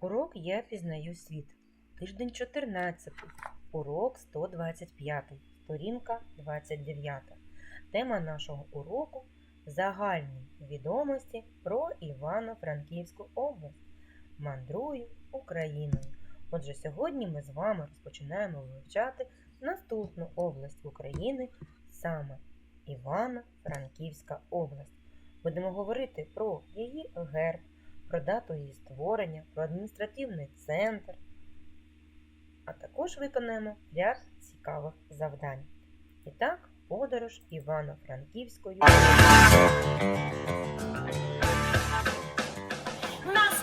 Урок Я пізнаю світ. Тиждень 14. Урок 125. Сторінка 29. Тема нашого уроку Загальні відомості про Івано-Франківську область. Мандрую Україною. Отже, сьогодні ми з вами розпочинаємо вивчати наступну область України, саме Івано-Франківська область. Будемо говорити про її герб, про дату її створення, про адміністративний центр, а також виконаємо ряд цікавих завдань. І так, подорож Івано-Франківською. Нас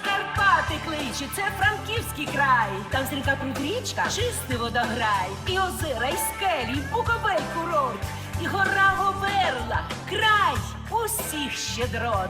кличе, це Франківський край. Там стрімка прудрічка, чистий водограй. І озера, і скелі, і буковель курорт, і гора Говерла, край усіх щедрот.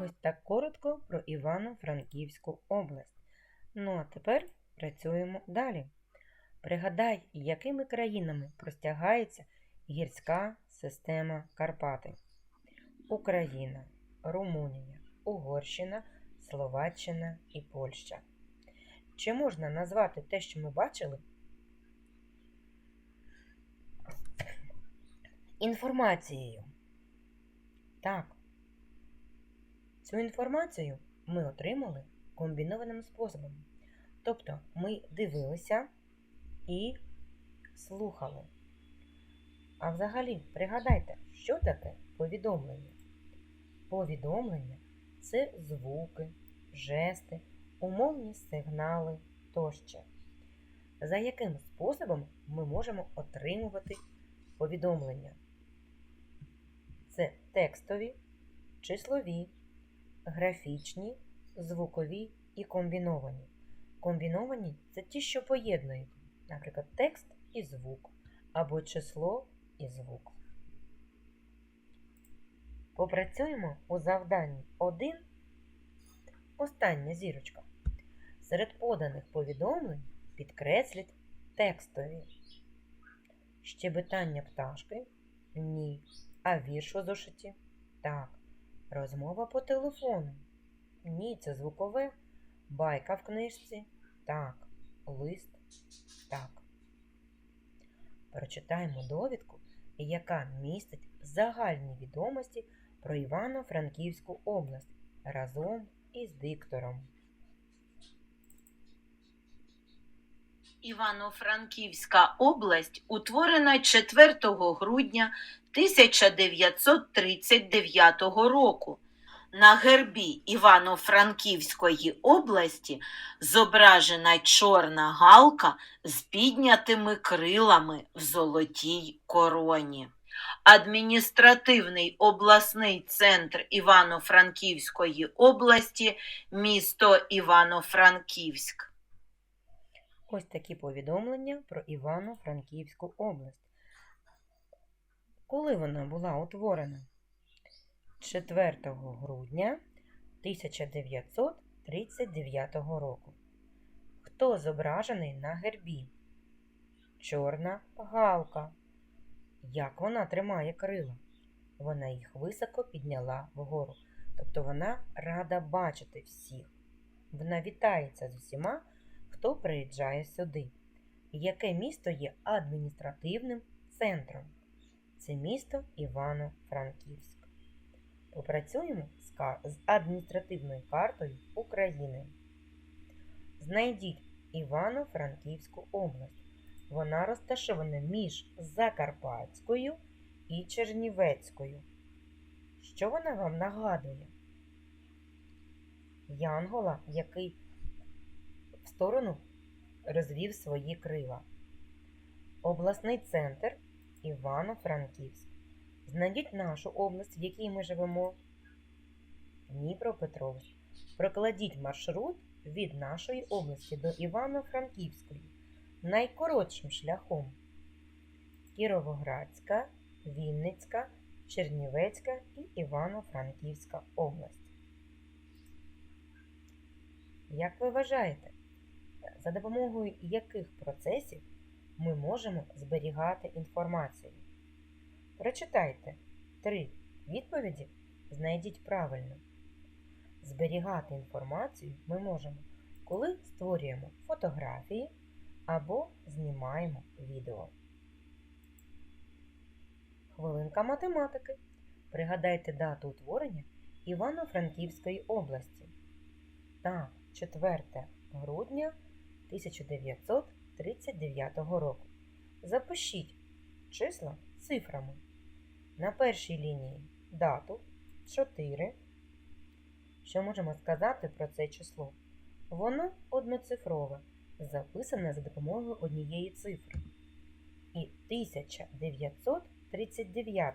Ось так коротко про Івано-Франківську область. Ну а тепер працюємо далі. Пригадай, якими країнами простягається гірська система Карпати. Україна, Румунія, Угорщина, Словаччина і Польща. Чи можна назвати те, що ми бачили? Інформацією. Так. Цю інформацію ми отримали комбінованим способом. Тобто ми дивилися і слухали. А взагалі, пригадайте, що таке повідомлення? Повідомлення це звуки, жести, умовні сигнали тощо. За яким способом ми можемо отримувати повідомлення? Це текстові, числові, графічні, звукові і комбіновані. Комбіновані це ті, що поєднують, наприклад, текст і звук, або число і звук. Попрацюємо у завданні 1. Остання зірочка. Серед поданих повідомлень підкресліть текстові. Щебетання пташки? Ні. А вірш у зошиті? Так. Розмова по телефону. Ні, це звукове. Байка в книжці. Так. Лист. Так. Прочитаємо довідку, яка містить загальні відомості про Івано-Франківську область разом із диктором. Івано-Франківська область утворена 4 грудня 1939 року. На гербі Івано-Франківської області зображена чорна галка з піднятими крилами в золотій короні. Адміністративний обласний центр Івано-Франківської області місто Івано-Франківськ. Ось такі повідомлення про Івано-Франківську область. Коли вона була утворена? 4 грудня 1939 року. Хто зображений на гербі? Чорна галка. Як вона тримає крила? Вона їх високо підняла вгору. Тобто вона рада бачити всіх. Вона вітається з усіма, хто приїжджає сюди. Яке місто є адміністративним центром? Це місто Івано-Франківськ. Попрацюємо з, адміністративною картою України. Знайдіть Івано-Франківську область. Вона розташована між Закарпатською і Чернівецькою. Що вона вам нагадує? Янгола, який в сторону розвів свої крила. Обласний центр Івано-Франківськ. Знайдіть нашу область, в якій ми живемо. Дніпропетровськ. Прокладіть маршрут від нашої області до Івано-Франківської найкоротшим шляхом. Кіровоградська, Вінницька, Чернівецька і Івано-Франківська область. Як ви вважаєте, за допомогою яких процесів ми можемо зберігати інформацію? Прочитайте три відповіді, знайдіть правильно. Зберігати інформацію ми можемо, коли створюємо фотографії або знімаємо відео. Хвилинка математики. Пригадайте дату утворення Івано-Франківської області. Так, 4 грудня 1939 року. Запишіть числа цифрами. На першій лінії дату 4. Що можемо сказати про це число? Воно одноцифрове, записане за допомогою однієї цифри. І 1939.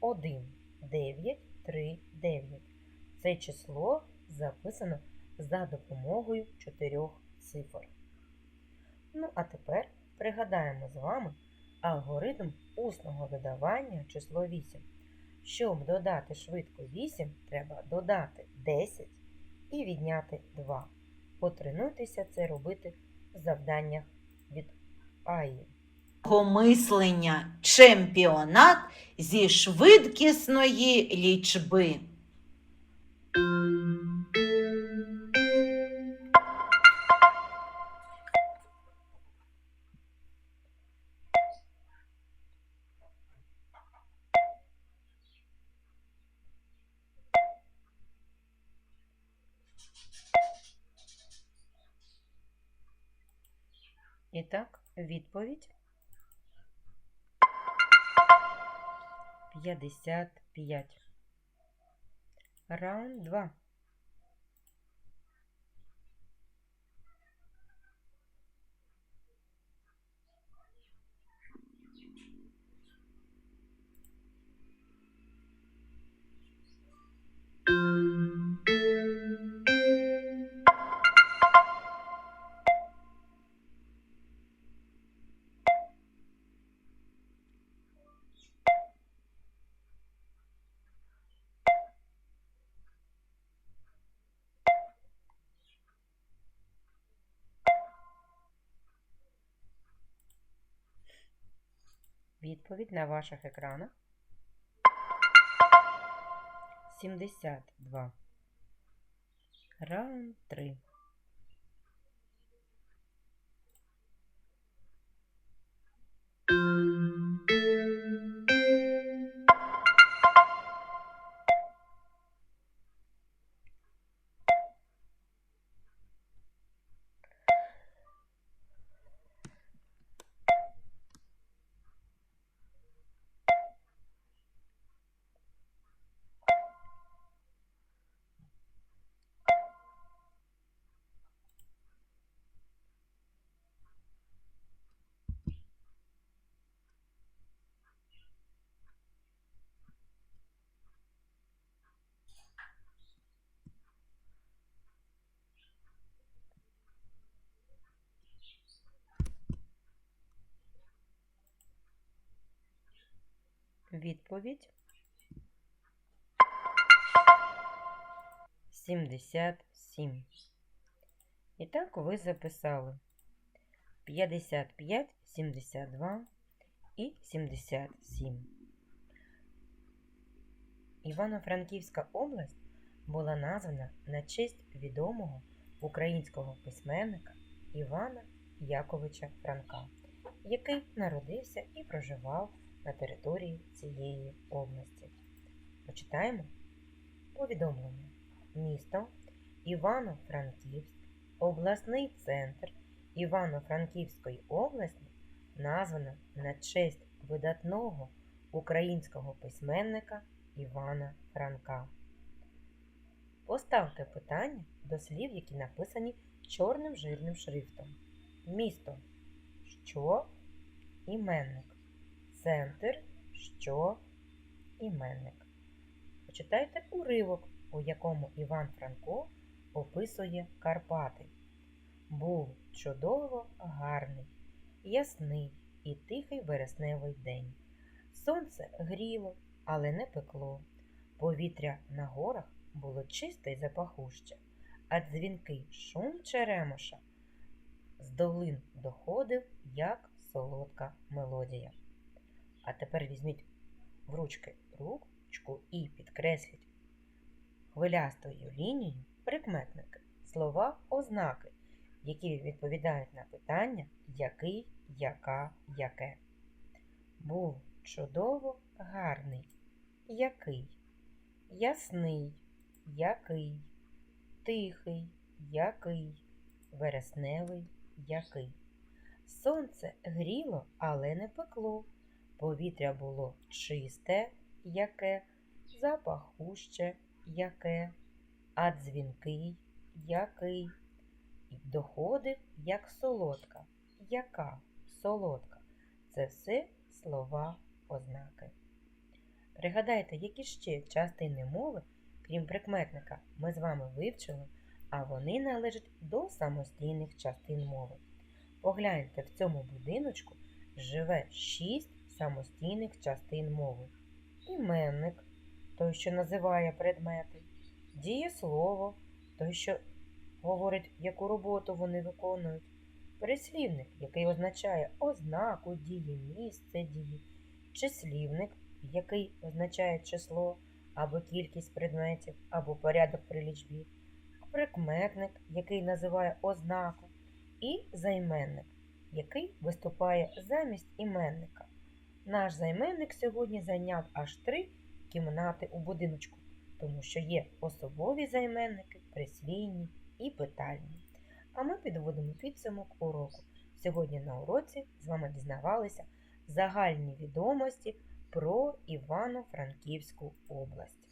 1, 9, 3, 9. Це число записано за допомогою чотирьох цифр. Ну, а тепер пригадаємо з вами алгоритм усного додавання число 8. Щоб додати швидко 8, треба додати 10 і відняти 2. Потренуйтеся це робити в завданнях від АІ. мислення чемпіонат зі швидкісної лічби. І так, відповідь 55. Раунд 2. Відповідь на ваших екранах. 72. Раунд 3. Відповідь 77. І так ви записали 55, 72 і 77. Івано-Франківська область була названа на честь відомого українського письменника Івана Яковича Франка, який народився і проживав на території цієї області. Почитаємо повідомлення. Місто Івано-Франківськ, обласний центр Івано-Франківської області названо на честь видатного українського письменника Івана Франка. Поставте питання до слів, які написані чорним жирним шрифтом. Місто. Що? Іменник. Центр. Що? Іменник. почитайте уривок, у якому Іван Франко описує Карпати. Був чудово гарний, ясний і тихий вересневий день. Сонце гріло, але не пекло. Повітря на горах було чисте й запахуще, а дзвінкий шум черемоша з долин доходив, як солодка мелодія. А тепер візьміть в ручки ручку і підкресліть хвилястою лінією прикметники, слова, ознаки, які відповідають на питання який, яка, яке. Був чудово гарний, який, ясний, який, тихий, який, вересневий, який. Сонце гріло, але не пекло. Повітря було чисте, яке, запахуще, яке, а дзвінкий, який, і доходив, як солодка, яка солодка. Це все слова ознаки. Пригадайте, які ще частини мови, крім прикметника, ми з вами вивчили, а вони належать до самостійних частин мови. Погляньте, в цьому будиночку живе шість самостійних частин мови. Іменник той, що називає предмети, дієслово той, що говорить, яку роботу вони виконують, прислівник, який означає ознаку дії, місце дії, числівник, який означає число або кількість предметів, або порядок при лічбі, прикметник, який називає ознаку, і займенник, який виступає замість іменника. Наш займенник сьогодні зайняв аж три кімнати у будиночку, тому що є особові займенники, присвійні і питальні. А ми підводимо підсумок уроку. Сьогодні на уроці з вами дізнавалися загальні відомості про Івано-Франківську область.